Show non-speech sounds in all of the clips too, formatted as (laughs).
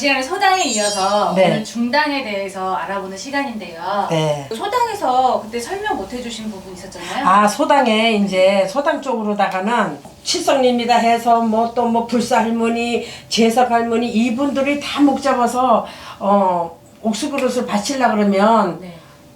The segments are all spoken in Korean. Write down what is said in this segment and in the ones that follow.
전 시간에 소당에 이어서 네. 오늘 중당에 대해서 알아보는 시간인데요. 네. 소당에서 그때 설명 못 해주신 부분 있었잖아요. 아 소당에 이제 소당 쪽으로다가는 칠성님이다 해서 뭐 또 뭐 불사 할머니, 재석 할머니 이분들이 다 목 잡아서 어 옥수 그릇을 바치려 그러면 네.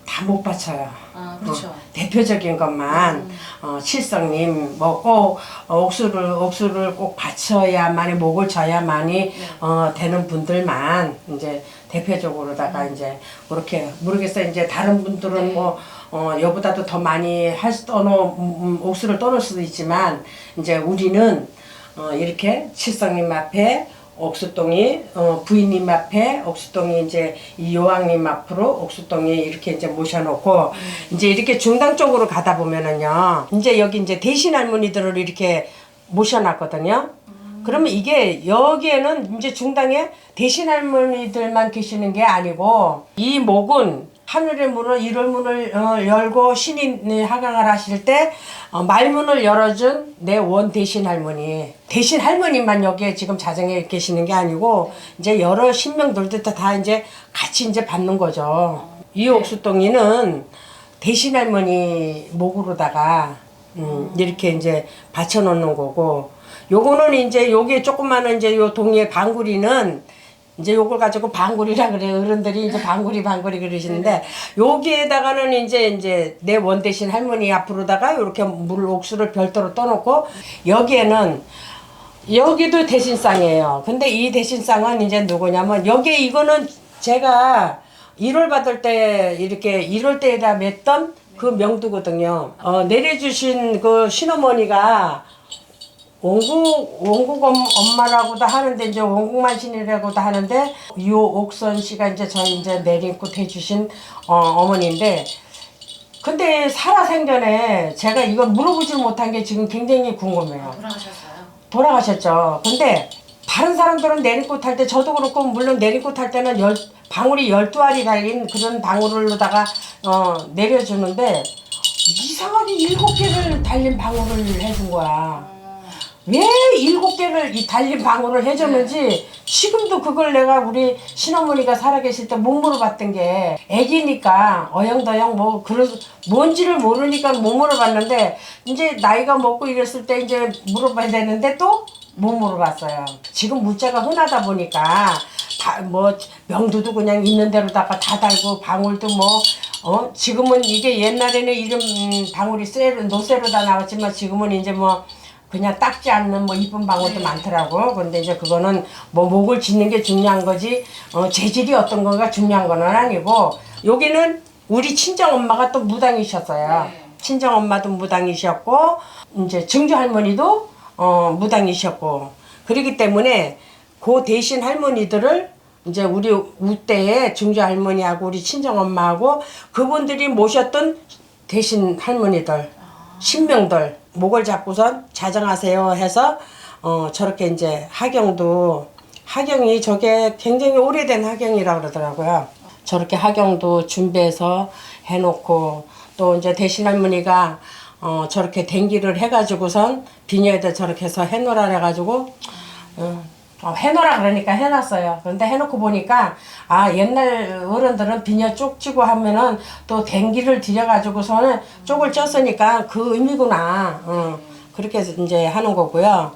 다 못 바쳐요. 아 그렇죠. 어, 대표적인 것만 음. 어, 칠성님 뭐꼭 어, 옥수를 옥수를 꼭 바쳐야만이 목을 져야만이 어, 되는 분들만 이제 대표적으로다가 이제 그렇게 모르겠어요 이제 다른 분들은 네. 뭐 어, 여보다도 더 많이 할 수, 떠놓, 음, 음, 옥수를 떠놓을 수도 있지만, 이제 우리는, 어, 이렇게 칠성님 앞에 옥수똥이, 어, 부인님 앞에 옥수똥이 이제 이 요왕님 앞으로 옥수똥이 이렇게 이제 모셔놓고, 이제 이렇게 중당 쪽으로 가다 보면은요, 이제 여기 이제 대신 할머니들을 이렇게 모셔놨거든요. 그러면 이게 여기에는 이제 중당에 대신 할머니들만 계시는 게 아니고 이 목은 하늘의 문을 일월 문을 어, 열고 신이 하강을 하실 때 어, 말문을 열어준 내 원 대신 할머니. 대신 할머니만 여기에 지금 자정에 계시는 게 아니고 이제 여러 신명들도 다- 다 이제 같이 이제 받는 거죠. 이 옥수똥이는 대신 할머니 목으로다가 음, 이렇게 이제 받쳐놓는 거고 요거는 이제 요게 조그마한 이제 요 동예 방구리는 이제 요걸 가지고 방구리라 그래요. 어른들이 이제 방구리 방구리 그러시는데 여기에다가는 이제 이제 내 원 대신 할머니 앞으로다가 요렇게 물 옥수를 별도로 떠놓고 여기에는 여기도 대신상이에요. 근데 이 대신상은 이제 누구냐면 여기에 이거는 제가 1월 받을 때 이렇게 1월 때에다 맸던 그 명두거든요. 어, 내려주신 그 신어머니가 원국 원국 엄- 엄마라고도 하는데 이제 원국만 신이라고도 하는데 유옥선 씨가 이제 저희 이제 내림꽃 해주신 어, 어머니인데 근데 살아생전에 제가 이거 물어보질 못한 게 지금 굉장히 궁금해요. 돌아가셨어요. 돌아가셨죠. 근데 다른 사람들은 내리꽃 할 때 저도 그렇고 물론 내리꽃 할 때는 열 방울이 열두 알이 달린 그런 방울로다가 어 내려주는데 이상하게 일곱 개를 달린 방울을 해준 거야. 왜 일곱 개를 이 달린 방울을 해줬는지 지금도 그걸 내가 우리 신어머니가 살아계실 때 못 물어봤던 게 애기니까 어영더영 뭐 그런 뭔지를 모르니까 못 물어봤는데 이제 나이가 먹고 이랬을 때 이제 물어봐야 되는데 또 못 물어봤어요. 지금 문자가 흔하다 보니까 다 뭐 명두도 그냥 있는 대로다가 다 달고 방울도 뭐 어 지금은 이게 옛날에는 이름 음, 방울이 쇠로 노쇠로 다 나왔지만 지금은 이제 뭐 그냥 닦지 않는 뭐 이쁜 방울도 많더라고. 근데 이제 그거는 뭐 목을 짓는 게 중요한 거지, 어, 재질이 어떤 거가 중요한 건 아니고, 여기는 우리 친정 엄마가 또 무당이셨어요. 네. 친정 엄마도 무당이셨고, 이제 증조 할머니도 어, 무당이셨고, 그러기 때문에 그 대신 할머니들을 이제 우리 우때에 증조 할머니하고 우리 친정 엄마하고 그분들이 모셨던 대신 할머니들 신명들 목을 잡고선 자정하세요 해서 어 저렇게 이제 하경도 하경이 저게 굉장히 오래된 하경이라 그러더라고요. 저렇게 하경도 준비해서 해놓고 또 이제 대신 할머니가 어 저렇게 댕기를 해가지고선 비녀에다 저렇게 해서 해놓으라 해가지고 어, 어, 해놓으라 그러니까 해놨어요. 그런데 해놓고 보니까 아 옛날 어른들은 비녀 쪽 찌고 하면은 또 댕기를 들여가지고서는 쪽을 쪘으니까 그 의미구나. 어, 그렇게 해서 이제 하는 거고요.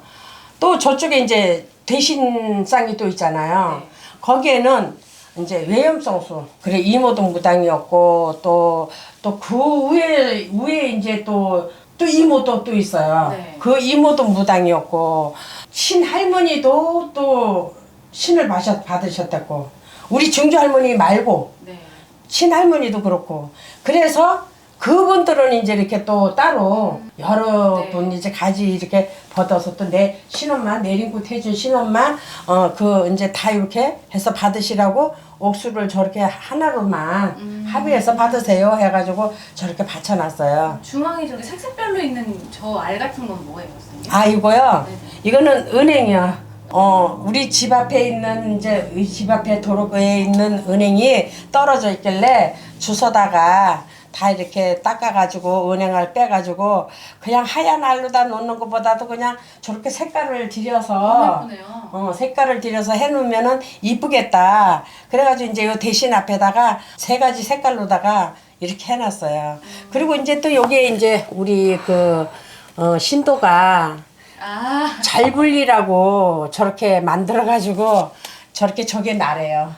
또 저쪽에 이제 대신상이 또 있잖아요. 거기에는 이제 외염성수 그래 이모동 무당이었고 또 또 그 위에 위에 이제 또 또 이모도 또 있어요. 네. 그 이모도 무당이었고 신 할머니도 또 신을 마셨 받으셨다고 우리 증조 할머니 말고 네. 친할머니도 그렇고 그래서 그분들은 이제 이렇게 또 따로 여러 네. 분 이제 가지 이렇게 받아서 또 내 신엄마 내린굿 해준 신엄마 어그 이제 다 이렇게 해서 받으시라고 옥수를 저렇게 하나로만 합의해서 받으세요 해가지고 저렇게 받쳐놨어요. 중앙에 저기 색색별로 있는 저 알 같은 건 뭐예요, 선생님? 아 이거요. 네네. 이거는 은행이요. 어 우리 집 앞에 있는 이제 이집 앞에 도로에 있는 은행이 떨어져 있길래 주워다가 다 이렇게 닦아가지고 은행을 빼가지고 그냥 하얀 알로다 놓는 것보다도 그냥 저렇게 색깔을 들여서 예쁘네요. 어, 색깔을 들여서 해놓으면은 이쁘겠다. 그래가지고 이제 요 대신 앞에다가 세 가지 색깔로다가 이렇게 해놨어요. 그리고 이제 또 여기에 이제 우리 그 어, 신도가 아, 잘 불리라고 저렇게 만들어가지고 저렇게 저게 나래요.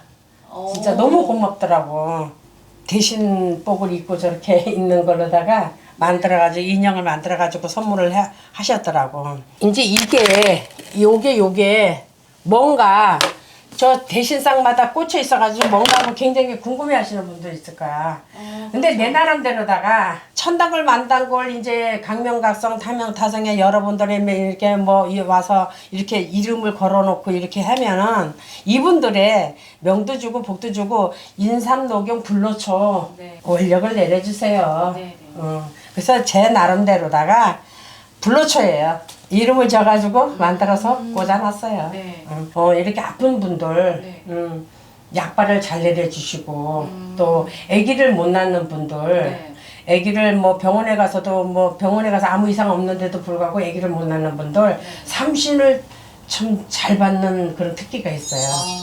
어. 진짜 너무 고맙더라고. 대신 복을 입고 저렇게 (laughs) 있는 걸로다가 만들어가지고 인형을 만들어가지고 선물을 해, 하셨더라고. 이제 이게 요게 요게 뭔가 저 대신상마다 꽂혀 있어가지고 뭔가 하고 굉장히 궁금해하시는 분도 있을 거야. 근데 내 나름대로다가 천당을 만단걸 이제 강명각성 타명타성에 여러분들이 이렇게 뭐 이- 와서 이렇게 이름을 걸어놓고 이렇게 하면은 이분들의 명도 주고 복도 주고 인삼녹용 불로초 네. 원력을 내려주세요. 네, 네. 어, 그래서 제 나름대로다가 불로초예요. 이름을 적어가지고 만들어서 꽂아놨어요. 네. 음, 어, 이렇게 아픈 분들 네. 음, 약발을 잘 내려주시고 또 아기를 못 낳는 분들 네. 아기를 뭐 병원에 가서도 뭐 병원에 가서 아무 이상 없는데도 불구하고 아기를 못 낳는 분들 삼신을 참 잘 받는 그런 특기가 있어요.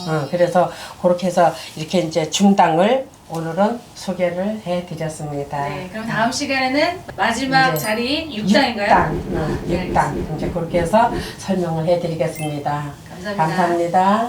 어, 그래서 그렇게 해서 이렇게 이제 중당을 오늘은 소개를 해드렸습니다. 네, 그럼 다음 시간에는 마지막 이제 자리인 6당인가요? 육당, 어, 육당. 이제 그렇게 해서 설명을 해드리겠습니다. 감사합니다. 감사합니다.